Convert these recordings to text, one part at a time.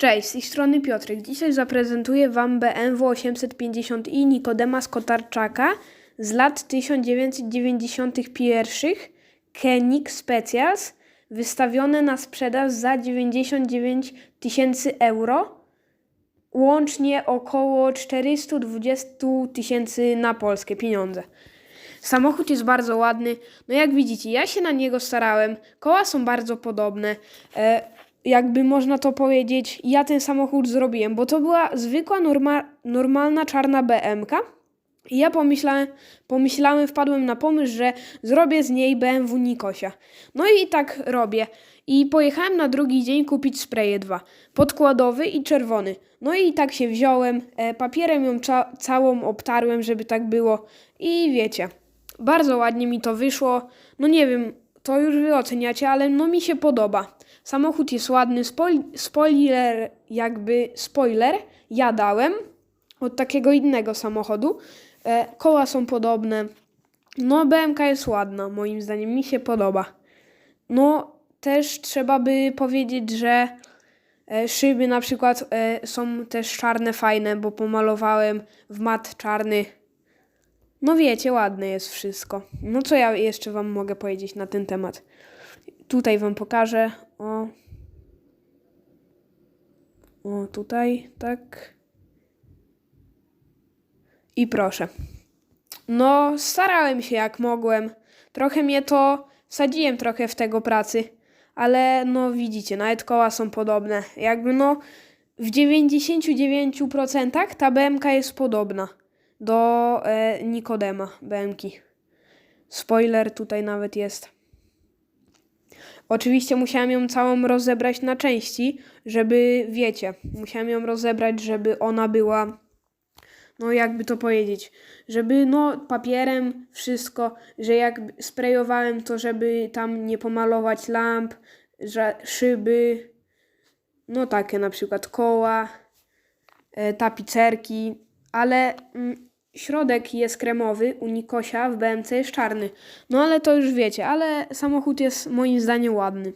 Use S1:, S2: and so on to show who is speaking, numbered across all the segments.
S1: Cześć, z tej strony Piotrek. Dzisiaj zaprezentuję Wam BMW 850i Nikodema Skotarczaka z lat 1991 Koenig Specials wystawione na sprzedaż za 99 tysięcy euro, łącznie około 420 tysięcy na polskie pieniądze. Samochód jest bardzo ładny. No jak widzicie, ja się na niego starałem. Koła są bardzo podobne. E, jakby można to powiedzieć, ja ten samochód zrobiłem, bo to była zwykła, norma, normalna czarna BMK. I ja pomyślałem, pomyślałem, wpadłem na pomysł, że zrobię z niej BMW Nikosia. No i tak robię. I pojechałem na drugi dzień kupić spreje dwa. Podkładowy i czerwony. No i tak się wziąłem. E, papierem ją cza- całą obtarłem, żeby tak było. I wiecie, bardzo ładnie mi to wyszło. No nie wiem, to już wy oceniacie, ale no mi się podoba. Samochód jest ładny, spoil- spoiler, jakby spoiler, ja dałem od takiego innego samochodu. E, koła są podobne. No BMK jest ładna, moim zdaniem, mi się podoba. No też trzeba by powiedzieć, że e, szyby na przykład e, są też czarne, fajne, bo pomalowałem w mat czarny. No wiecie, ładne jest wszystko. No co ja jeszcze wam mogę powiedzieć na ten temat? Tutaj wam pokażę. O. O, tutaj, tak. I proszę. No, starałem się jak mogłem. Trochę mnie to wsadziłem trochę w tego pracy, ale no widzicie, nawet koła są podobne. Jakby no w 99% ta BMK jest podobna do e, Nikodema BMK. Spoiler tutaj nawet jest. Oczywiście musiałem ją całą rozebrać na części, żeby, wiecie, musiałem ją rozebrać, żeby ona była, no jakby to powiedzieć, żeby no papierem wszystko, że jak sprayowałem to, żeby tam nie pomalować lamp, że szyby, no takie na przykład koła, e, tapicerki, ale mm, środek jest kremowy, u Nikosia w BMC jest czarny. No ale to już wiecie, ale samochód jest moim zdaniem ładny.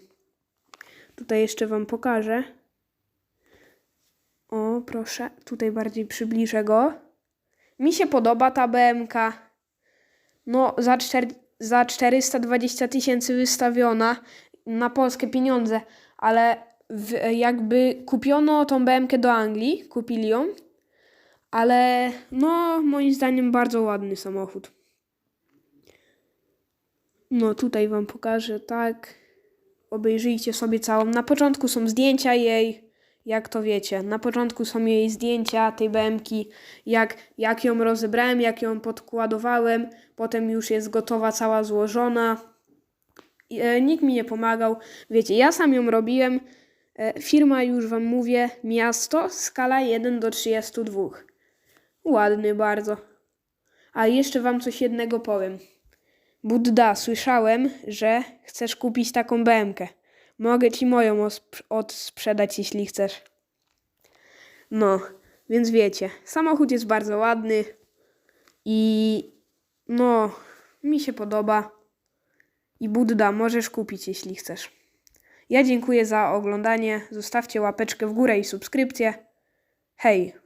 S1: Tutaj jeszcze wam pokażę. O, proszę, tutaj bardziej przybliżę go. Mi się podoba ta BMK. No, za, czter, za 420 tysięcy wystawiona na polskie pieniądze, ale w, jakby kupiono tą BMK do Anglii, kupili ją, ale no, moim zdaniem bardzo ładny samochód. No, tutaj wam pokażę, tak. Obejrzyjcie sobie całą. Na początku są zdjęcia jej, jak to wiecie. Na początku są jej zdjęcia tej BMki, jak, jak ją rozebrałem, jak ją podkładowałem. Potem już jest gotowa, cała złożona. E, nikt mi nie pomagał. Wiecie, ja sam ją robiłem. E, firma, już wam mówię, miasto, skala 1 do 32. Ładny bardzo. A jeszcze wam coś jednego powiem. Budda, słyszałem, że chcesz kupić taką BMkę. Mogę ci moją odsprzedać, jeśli chcesz. No, więc wiecie, samochód jest bardzo ładny i no, mi się podoba. I Budda, możesz kupić, jeśli chcesz. Ja dziękuję za oglądanie. Zostawcie łapeczkę w górę i subskrypcję. Hej!